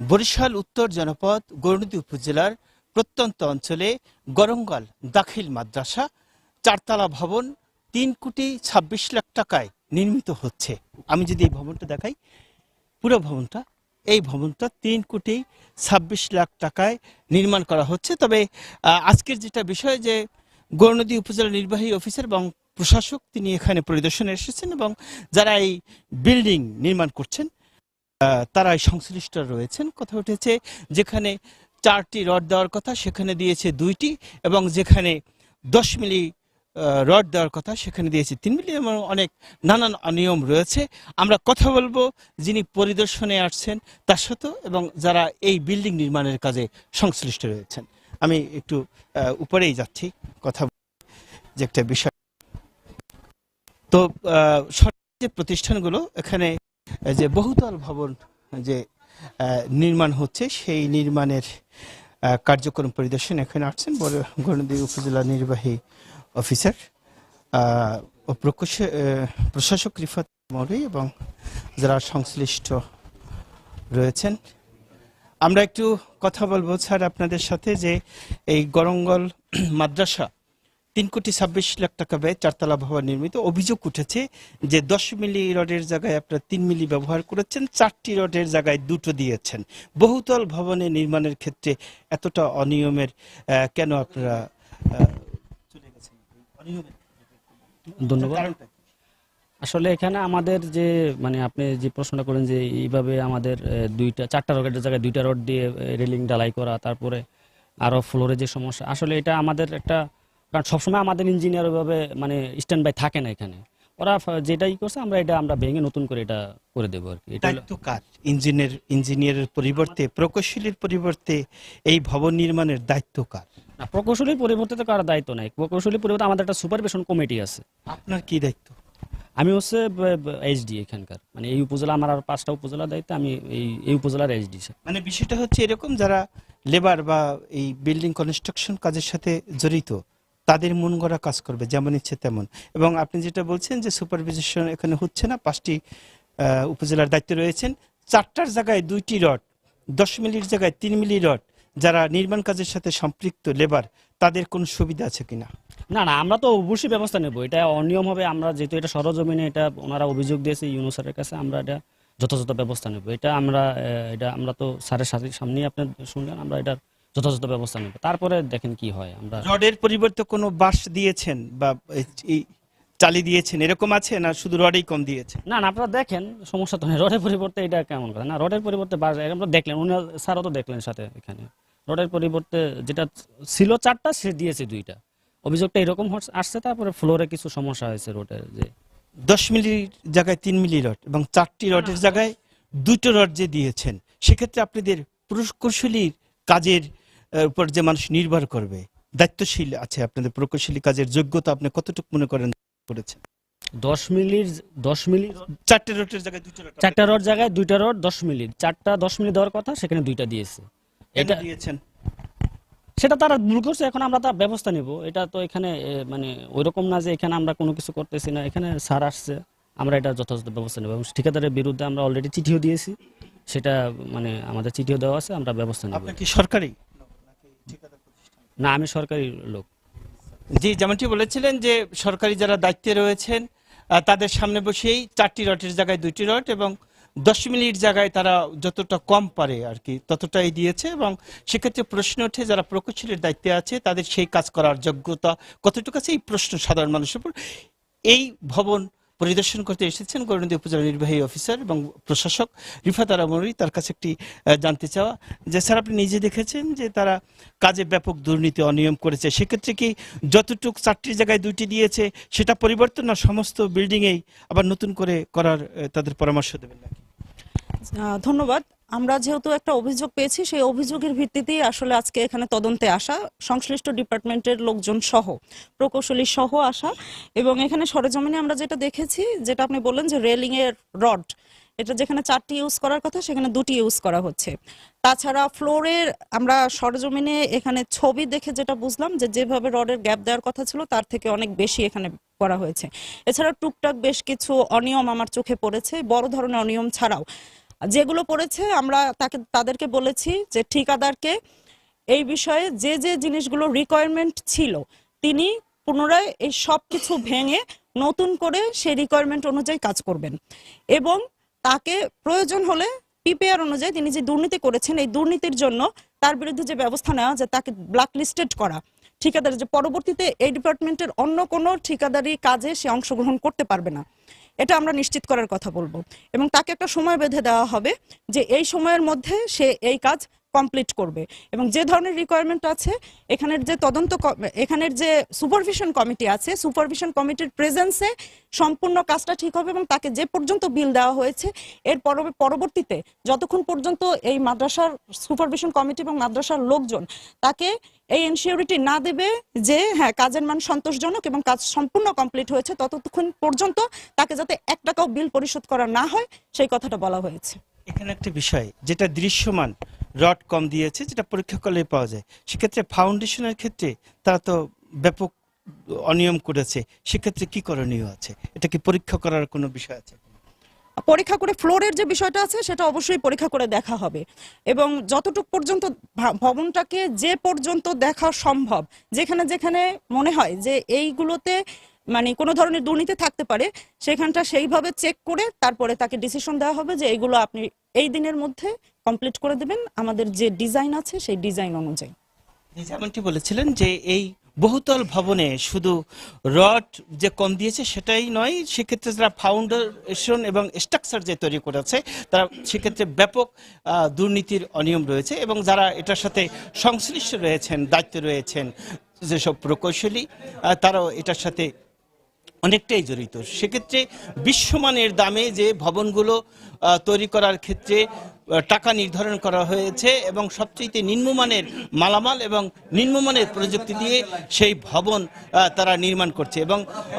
বরিশাল, উত্তর জনপদ, গৌরনদী উপজেলার প্রত্যন্ত অঞ্চলে গরঙ্গাল দাখিল মাদ্রাসা, চারতলা ভবন তিন কোটি ছাব্বিশ লাখ টাকায় নির্মিত হচ্ছে। আমি যদি এই ভবনটা দেখাই, পুরো ভবনটা, এই ভবনটা তিন কোটি ছাব্বিশ লাখ টাকায় নির্মাণ করা হচ্ছে। তবে আজকের যেটা বিষয় যে গৌরনদী উপজেলা নির্বাহী অফিসার এবং প্রশাসক তিনি এখানে পরিদর্শনে এসেছেন এবং যারা এই বিল্ডিং নির্মাণ করছেন তারা এই সংশ্লিষ্ট রয়েছেন। কথা উঠেছে, যেখানে চারটি রড দেওয়ার কথা, সেখানে দিয়েছে দুইটি, এবং যেখানে দশ মিলি রড দেওয়ার কথা, সেখানে দিয়েছে তিন মিলি, এবং অনেক নানান অনিয়ম রয়েছে। আমরা কথা বলব যিনি পরিদর্শনে আসছেন, তার সাথেও, এবং যারা এই বিল্ডিং নির্মাণের কাজে সংশ্লিষ্ট রয়েছেন। আমি একটু উপরেই যাচ্ছি, কথা যে একটা বিষয়। তো সরকারি যে প্রতিষ্ঠানগুলো, এখানে যে বহুতল ভবন যে নির্মাণ হচ্ছে, সেই নির্মাণের কার্যক্রম পরিদর্শন এখানে আসছেন বড় গণদী উপজেলা নির্বাহী অফিসার প্রশাসক রিফাত মৌলী এবং যারা সংশ্লিষ্ট রয়েছেন। আমরা একটু কথা বলব স্যার আপনাদের সাথে যে এই গরঙ্গল মাদ্রাসা তিন কোটি ছাব্বিশ লাখ টাকা ব্যয় চারতলা ভবন নির্মিত। অভিযোগ উঠেছে যে দশ মিলি রডের জায়গায় আপনারা তিন মিলি ব্যবহার করেছেন চারটি রডের জায়গায় দুটো দিয়েছেন। বহুতল ভবনে নির্মাণের ক্ষেত্রে এতটা অনিয়মের কেন আপনারা চলে গেছেন? ধন্যবাদ। আসলে এখানে আমাদের যে মানে আপনি যে প্রশ্নটা করেন যে এইভাবে আমাদের দুইটা চারটা রডের জায়গায় দুইটা রড দিয়ে রেলিং ডালাই করা তারপরে আরও ফ্লোরে যে সমস্যা আসলে এটা আমাদের একটা কারণ সবসময় আমাদের ইঞ্জিনিয়ার ওইভাবে মানে স্ট্যান্ড বাই থাকে না এখানে। ওরা যেটাই করছে আমরা এটা আমরা ভেঙে নতুন করে এটা করে দেবো আর কি। দায়িত্ব কার? ইঞ্জিনিয়ার ইঞ্জিনিয়ারের পরিবর্তে প্রকৌশলীর পরিবর্তে এই ভবন নির্মাণের দায়িত্ব কার? না, প্রকৌশলীর পরিবর্তে তো কারও দায়িত্ব নাই। প্রকৌশলীর পরিবর্তে আমাদের একটা সুপারভিশন কমিটি আছে। আপনার কি দায়িত্ব? আমি হচ্ছে এইচডি এখানকার। মানে এই উপজেলা আমার আর পাঁচটা উপজেলার দায়িত্ব আমি এই এই উপজেলার এইচডি মানে বিষয়টা হচ্ছে এরকম যারা লেবার বা এই বিল্ডিং কনস্ট্রাকশন কাজের সাথে জড়িত তাদের মন গড়া কাজ করবে, যেমন ইচ্ছে তেমন। এবং আপনি যেটা বলছেন যে সুপারভিশন এখানে হচ্ছে না, পাঁচটি উপজেলার দায়িত্বে রয়েছেন। চারটার জায়গায় দুইটি রড, দশ মিলির জায়গায় তিন মিলি রড, যারা নির্মাণ কাজের সাথে সম্পৃক্ত লেবার, তাদের কোনো সুবিধা আছে কিনা না? না আমরা তো অবশ্যই ব্যবস্থা নেব। এটা অনিয়ম হবে আমরা যেহেতু এটা সরজমিনে, এটা ওনারা অভিযোগ দিয়েছে ইউনুসারের কাছে, আমরা এটা যথাযথ ব্যবস্থা নেব। এটা আমরা এটা আমরা তো স্যারের সাথে সামনেই আপনার শুনলেন, আমরা এটার যথাযথ ব্যবস্থা নেব। তারপরে দেখেন কি হয় আমরা রডের পরিবর্তে কোনো বাঁশ দিয়েছেন বা এই চালি দিয়েছেন এরকম আছে না শুধু রডেই কম দিয়েছে না না আপনারা দেখেন সমস্যা তো নেই। রডের পরিবর্তে এটা কেমন কথা? না রডের পরিবর্তে বাস আমরা দেখলেন উনি স্যারও তো দেখলেন সাথে এখানে। রডের পরিবর্তে যেটা ছিল চারটা সে দিয়েছে দুইটা। অভিযোগটা এরকম আসছে তারপরে ফ্লোরে কিছু সমস্যা হয়েছে রোডের যে দশ মিলির জায়গায় তিন মিলি রড এবং চারটি রডের জায়গায় দুটো রড যে দিয়েছেন সেক্ষেত্রে আপনাদের প্রকৌশলীর কাজের উপর যে মানুষ নির্ভর করবে দায়িত্বশীল আছে আপনাদের প্রকৌশলী কাজের যোগ্যতা আপনি কতটুকু মনে করেন করেছেন? দশ মিলির দশ মিলি চারটে রডের জায়গায় চারটা রড জায়গায় দুইটা রড দশ মিলি। চারটা দশ মিলি দেওয়ার কথা সেখানে দুইটা দিয়েছে। এটা দিয়েছেন? সেটা তারা ভুল করছে এখন আমরা তার ব্যবস্থা নিব। এটা তো এখানে মানে ওইরকম না যে এখানে আমরা কোনো কিছু করতেছি না এখানে স্যার আসছে আমরা এটা যথাযথ ব্যবস্থা নেব। এবং ঠিকাদারের বিরুদ্ধে আমরা অলরেডি চিঠিও দিয়েছি সেটা মানে আমাদের চিঠিও দেওয়া আছে আমরা ব্যবস্থা নেব। কি সরকারি? না আমি সরকারি লোক। জি যেমনটি বলেছিলেন যে সরকারি যারা দায়িত্বে রয়েছেন তাদের সামনে বসেই চারটি রটের জায়গায় দুইটি রট এবং দশ মিনিট জায়গায় তারা যতটা কম পারে আর কি ততটাই দিয়েছে এবং সেক্ষেত্রে প্রশ্ন ওঠে যারা প্রকৌশলীর দায়িত্বে আছে তাদের সেই কাজ করার যোগ্যতা কতটুকু আছে? এই প্রশ্ন সাধারণ মানুষের উপর। এই ভবন পরিদর্শন করতে এসেছেন গৌরনদী উপজেলা নির্বাহী অফিসার এবং প্রশাসক রিফাত আরামরি তার কাছে একটি জানতে চাওয়া যে, স্যার, আপনি নিজে দেখেছেন যে তারা কাজে ব্যাপক দুর্নীতি অনিয়ম করেছে? সেক্ষেত্রে কি যতটুক চারটি জায়গায় দুইটি দিয়েছে, সেটা পরিবর্তন না সমস্ত বিল্ডিংয়েই আবার নতুন করে করার তাদের পরামর্শ দেবেন ধন্যবাদ। আমরা যেহেতু একটা অভিযোগ পেয়েছি, সেই অভিযোগের ভিত্তিতেই আসলে আজকে এখানে তদন্তে আসা সংশ্লিষ্ট ডিপার্টমেন্টের লোকজন সহ, প্রকৌশলী সহ আসা এবং এখানে সরেজমিনে আমরা যেটা দেখেছি, যেটা আপনি বললেন যে রেলিং এর রড, এটা যেখানে চারটি ইউজ করার কথা, সেখানে দুটি ইউজ করা হচ্ছে। তাছাড়া ফ্লোরের আমরা সরজমিনে এখানে ছবি দেখে যেটা বুঝলাম যে যেভাবে রডের গ্যাপ দেওয়ার কথা ছিল, তার থেকে অনেক বেশি এখানে করা হয়েছে। এছাড়া টুকটাক বেশ কিছু অনিয়ম আমার চোখে পড়েছে, বড় ধরনের অনিয়ম ছাড়াও। যেগুলো পড়েছে, আমরা তাকে, তাদেরকে বলেছি যে ঠিকাদারকে এই বিষয়ে যে যে জিনিসগুলো রিকোয়ারমেন্ট ছিল, তিনি পুনরায় এই সব কিছু ভেঙে নতুন করে সেই রিকোয়ারমেন্ট অনুযায়ী কাজ করবেন। এবং তাকে প্রয়োজন হলে পিপিআর অনুযায়ী তিনি যে দুর্নীতি করেছেন, এই দুর্নীতির জন্য তার বিরুদ্ধে যে ব্যবস্থা নেওয়া যে তাকে ব্ল্যাক লিস্টেড করা। ঠিকাদার, যে পরবর্তীতে এই ডিপার্টমেন্টের অন্য কোনো ঠিকাদারি কাজে সে অংশগ্রহণ করতে পারবে না। এটা আমরা নিশ্চিত করার কথা বলব। এবং তাকে একটা সময় বেঁধে দেওয়া হবে যে এই সময়ের মধ্যে সে এই কাজ কমপ্লিট করবে। এবং যে ধরনের রিকোয়ারমেন্ট আছে, এখানের যে তদন্ত এখানের যে সুপারভিশন কমিটি আছে সুপারভিশন কমিটির প্রেজেন্সে সম্পূর্ণ কাজটা ঠিক হবে এবং তাকে যে পর্যন্ত বিল দেওয়া হয়েছে, এর পরবর্তীতে যতক্ষণ পর্যন্ত এই মাদ্রাসার সুপারভিশন কমিটি এবং মাদ্রাসার লোকজন তাকে এই এনশিওরিটি না দেবে যে হ্যাঁ কাজের মান সন্তোষজনক এবং কাজ সম্পূর্ণ কমপ্লিট হয়েছে, ততক্ষণ পর্যন্ত তাকে যাতে এক টাকাও বিল পরিশোধ করা না হয়, সেই কথাটা বলা হয়েছে। এখানে একটা বিষয়, যেটা দৃশ্যমান রড কম দিয়েছে, যেটা পরীক্ষা করলে পাওয়া যায়। সেক্ষেত্রে ফাউন্ডেশনের ক্ষেত্রে তারা তো ব্যাপক অনিয়ম করেছে। সেক্ষেত্রে কি করণীয় আছে? এটা কি পরীক্ষা করার কোনো বিষয় আছে? পরীক্ষা করে ফ্লোরের যে বিষয়টা আছে, সেটা অবশ্যই পরীক্ষা করে দেখা হবে। এবং যতটুকু পর্যন্ত ভবনটাকে যে পর্যন্ত দেখা সম্ভব, যেখানে যেখানে মনে হয় যে এইগুলোতে মানে কোনো ধরনের দুর্নীতি থাকতে পারে, সেখানটা সেইভাবে চেক করে তারপরে তাকে ডিসিশন দেওয়া হবে যে এইগুলো আপনি, এই দিনের মধ্যে কমপ্লিট করে দেবেন। আমাদের যে ডিজাইন আছে, সেই ডিজাইন অনুযায়ী। যেমনটি বলেছিলেন যে এই বহুতল ভবনে শুধু রড যে কম দিয়েছে সেটাই নয়, সেক্ষেত্রে যারা ফাউন্ডেশন এবং স্ট্রাকচার যে তৈরি করেছে, তারা সেক্ষেত্রে ব্যাপক দুর্নীতির অনিয়ম রয়েছে এবং যারা এটার সাথে সংশ্লিষ্ট রয়েছেন, দায়িত্বে রয়েছেন, যেসব প্রকৌশলী তারাও এটার সাথে অনেকটাই জড়িত। সেক্ষেত্রে বিশ্বমানের দামে যে ভবনগুলো তৈরি করার ক্ষেত্রে টাকা নির্ধারণ করা হয়েছে এবং সবচেয়ে নিম্নমানের মালামাল এবং নিম্নমানের প্রযুক্তি দিয়ে সেই ভবন তারা নির্মাণ করছে। এবং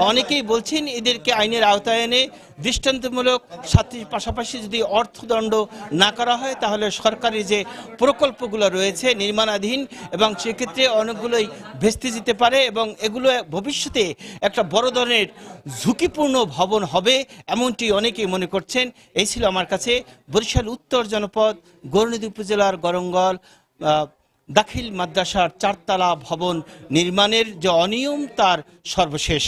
অনেকেই বলছেন এদেরকে আইনের আওতায় এনে দৃষ্টান্তমূলক ছাত্রীর পাশাপাশি যদি অর্থদণ্ড না করা হয়, তাহলে সরকারি যে প্রকল্পগুলো রয়েছে নির্মাণাধীন এবং সেক্ষেত্রে অনেকগুলোই ভেস্তে যেতে পারে এবং এগুলো ভবিষ্যতে একটা বড় ধরনের ঝুঁকিপূর্ণ ভবন হবে, এমনটি অনেকেই মনে করছেন। এই ছিল আমার কাছে বরিশাল উত্তর জনপদ গৌরনদী উপজেলার গরঙ্গল দাখিল মাদ্রাসার চারতলা ভবন নির্মাণের যে অনিয়ম তার সর্বশেষ।